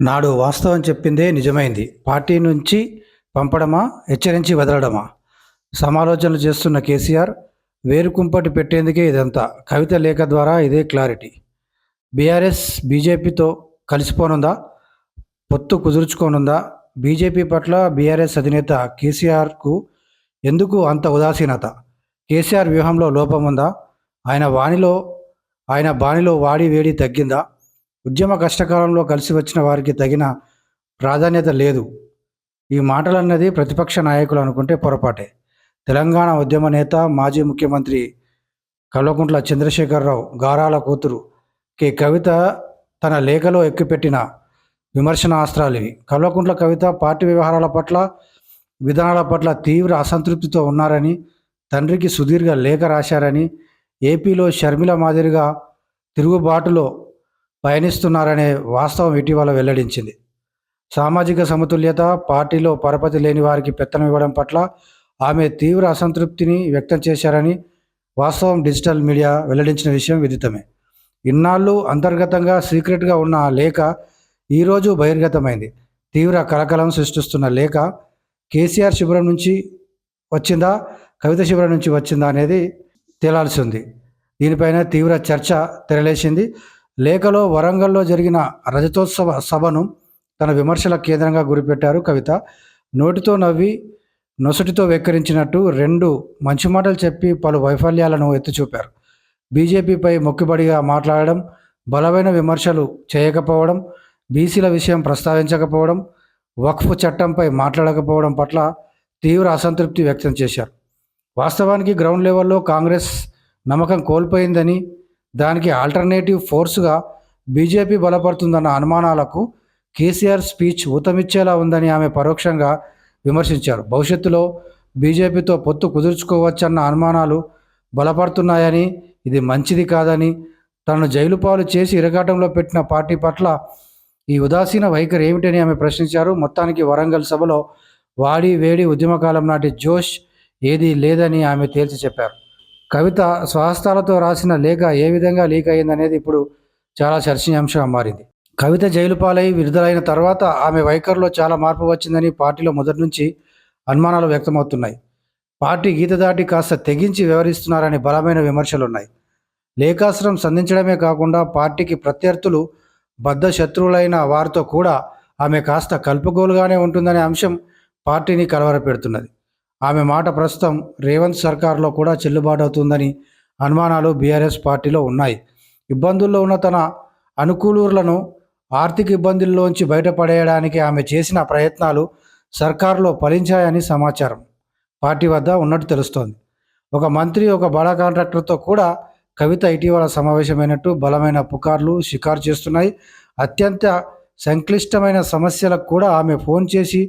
నాడు వాస్తవం చెప్పిందే నిజమైంది. పార్టీ నుంచి పంపడమా హెచ్చరించి వదలడమా? సమాలోచనలు చేస్తున్న కేసీఆర్ వేరుకుంపటి పెట్టేందుకే ఇదంతా. కవిత లేఖ ద్వారా ఇదే క్లారిటీ. బీఆర్ఎస్ బీజేపీతో కలిసిపోనుందా? పొత్తు కుదుర్చుకోనుందా? బీజేపీ పట్ల బీఆర్ఎస్ అధినేత కేసీఆర్కు ఎందుకు అంత ఉదాసీనత? కేసీఆర్ వ్యూహంలో లోపం ఉందా ఆయన వాణిలో ఆయన బాణిలో వాడి వేడి తగ్గిందా? ఉద్యమ కష్టకాలంలో కలిసి వచ్చిన వారికి తగిన ప్రాధాన్యత లేదు. ఈ మాటలన్నది ప్రతిపక్ష నాయకులు అనుకుంటే పొరపాటే. తెలంగాణ ఉద్యమ నేత మాజీ ముఖ్యమంత్రి కల్వకుంట్ల చంద్రశేఖరరావు గారాల కూతురు కే. కవిత తన లేఖలో ఎక్కుపెట్టిన విమర్శనాస్త్రాలు ఇవి. కల్వకుంట్ల కవిత పార్టీ వ్యవహారాల పట్ల విధానాల పట్ల తీవ్ర అసంతృప్తితో ఉన్నారని తండ్రికి సుదీర్ఘ లేఖ రాశారని ఏపీలో షర్మిల మాదిరిగా తిరుగుబాటులో పయనిస్తున్నారనే వాస్తవం ఇటీవల వెల్లడించింది. సామాజిక సమతుల్యత పార్టీలో పరపతి లేని వారికి పెత్తనం ఇవ్వడం పట్ల ఆమె తీవ్ర అసంతృప్తిని వ్యక్తం చేశారని వాస్తవం డిజిటల్ మీడియా వెల్లడించిన విషయం విదితమే. ఇన్నాళ్ళు అంతర్గతంగా సీక్రెట్గా ఉన్న ఆ లేఖ ఈరోజు బహిర్గతమైంది. తీవ్ర కలకలం సృష్టిస్తున్న లేఖ కేసీఆర్ శిబిరం నుంచి వచ్చిందా కవిత శిబిరం నుంచి వచ్చిందా అనేది తేలాల్సి ఉంది. దీనిపైన తీవ్ర చర్చ తెరలేసింది. లేఖలో వరంగల్లో జరిగిన రజతోత్సవ సభను తన విమర్శల కేంద్రంగా గురిపెట్టారు కవిత. నోటితో నవ్వి నొసటితో వెక్కిరించినట్టు రెండు మంచి మాటలు చెప్పి పలు వైఫల్యాలను ఎత్తిచూపారు. బీజేపీపై మొక్కుబడిగా మాట్లాడడం బలమైన విమర్శలు చేయకపోవడం బీసీల విషయం ప్రస్తావించకపోవడం వక్ఫ్ చట్టంపై మాట్లాడకపోవడం పట్ల తీవ్ర అసంతృప్తి వ్యక్తం చేశారు. వాస్తవానికి గ్రౌండ్ లెవెల్లో కాంగ్రెస్ నమ్మకం కోల్పోయిందని దానికి ఆల్టర్నేటివ్ ఫోర్స్గా బీజేపీ బలపడుతుందన్న అనుమానాలకు కేసీఆర్ స్పీచ్ ఊతమిచ్చేలా ఉందని ఆమె పరోక్షంగా విమర్శించారు. భవిష్యత్తులో బీజేపీతో పొత్తు కుదుర్చుకోవచ్చన్న అనుమానాలు బలపడుతున్నాయని ఇది మంచిది కాదని తనను జైలు పాలు చేసి ఇరగాటంలో పెట్టిన పార్టీ పట్ల ఈ ఉదాసీన వైఖరి ఏమిటని ఆమె ప్రశ్నించారు. మొత్తానికి వరంగల్ సభలో వాడి వేడి ఉద్యమకాలం నాటి జోష్ ఏదీ లేదని ఆమె తేల్చి చెప్పారు. కవిత స్వహస్తాలతో రాసిన లేఖ ఏ విధంగా లీక్ అయిందనేది ఇప్పుడు చాలా చర్చనీయాంశంగా మారింది. కవిత జైలు పాలై విడుదలైన తర్వాత ఆమె వైఖరిలో చాలా మార్పు వచ్చిందని పార్టీలో మొదటి నుంచి అనుమానాలు వ్యక్తమవుతున్నాయి. పార్టీ గీత దాటి కాస్త తెగించి వ్యవహరిస్తున్నారని బలమైన విమర్శలున్నాయి. లేఖాశ్రం సంధించడమే కాకుండా పార్టీకి ప్రత్యర్థులు బద్ధ శత్రువులైన వారితో కూడా ఆమె కాస్త కల్పగోలుగానే ఉంటుందనే అంశం పార్టీని కలవరపెడుతున్నది. ఆమె మాట ప్రస్తుతం రేవంత్ సర్కార్లో కూడా చెల్లుబాటు అవుతుందని అనుమానాలు బీఆర్ఎస్ పార్టీలో ఉన్నాయి. ఇబ్బందుల్లో ఉన్న తన అనుకూలులను ఆర్థిక ఇబ్బందుల్లోంచి బయటపడేయడానికి ఆమె చేసిన ప్రయత్నాలు సర్కారులో ఫలించాయని సమాచారం పార్టీ వద్ద ఉన్నట్టు తెలుస్తోంది. ఒక మంత్రి ఒక బడా కాంట్రాక్టర్తో కూడా కవిత ఇటీవల సమావేశమైనట్టు బలమైన పుకార్లు షికారు చేస్తున్నాయి. అత్యంత సంక్లిష్టమైన సమస్యలకు కూడా ఆమె ఫోన్ చేసి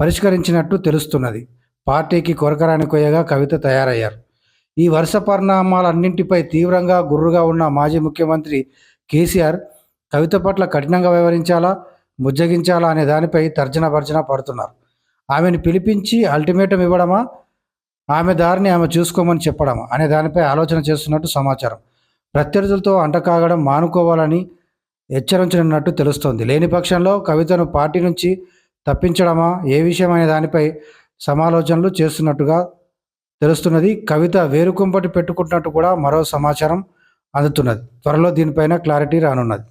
పరిష్కరించినట్టు తెలుస్తున్నది. పార్టీకి కొరకరాని కొయ్యగా కవిత తయారయ్యారు. ఈ వరుస పరిణామాలన్నింటిపై తీవ్రంగా గుర్రుగా ఉన్న మాజీ ముఖ్యమంత్రి కేసీఆర్ కవిత పట్ల కఠినంగా వ్యవహరించాలా ముజ్జగించాలా అనే దానిపై తర్జన భర్జన పడుతున్నారు. ఆమెను పిలిపించి అల్టిమేటం ఇవ్వడమా ఆమె దారిని ఆమె చూసుకోమని చెప్పడమా అనే దానిపై ఆలోచన చేస్తున్నట్టు సమాచారం. ప్రత్యర్థులతో అంటకాగడం మానుకోవాలని హెచ్చరించనున్నట్టు తెలుస్తోంది. లేని పక్షంలో కవితను పార్టీ నుంచి తప్పించడమా ఏ విషయం అనే దానిపై సమాలోచనలు చేస్తున్నట్టుగా తెలుస్తున్నది. కవిత వేరుకుంపటి పెట్టుకుంటున్నట్టు కూడా మరో సమాచారం అందుతున్నది. త్వరలో దీనిపైన క్లారిటీ రానున్నది.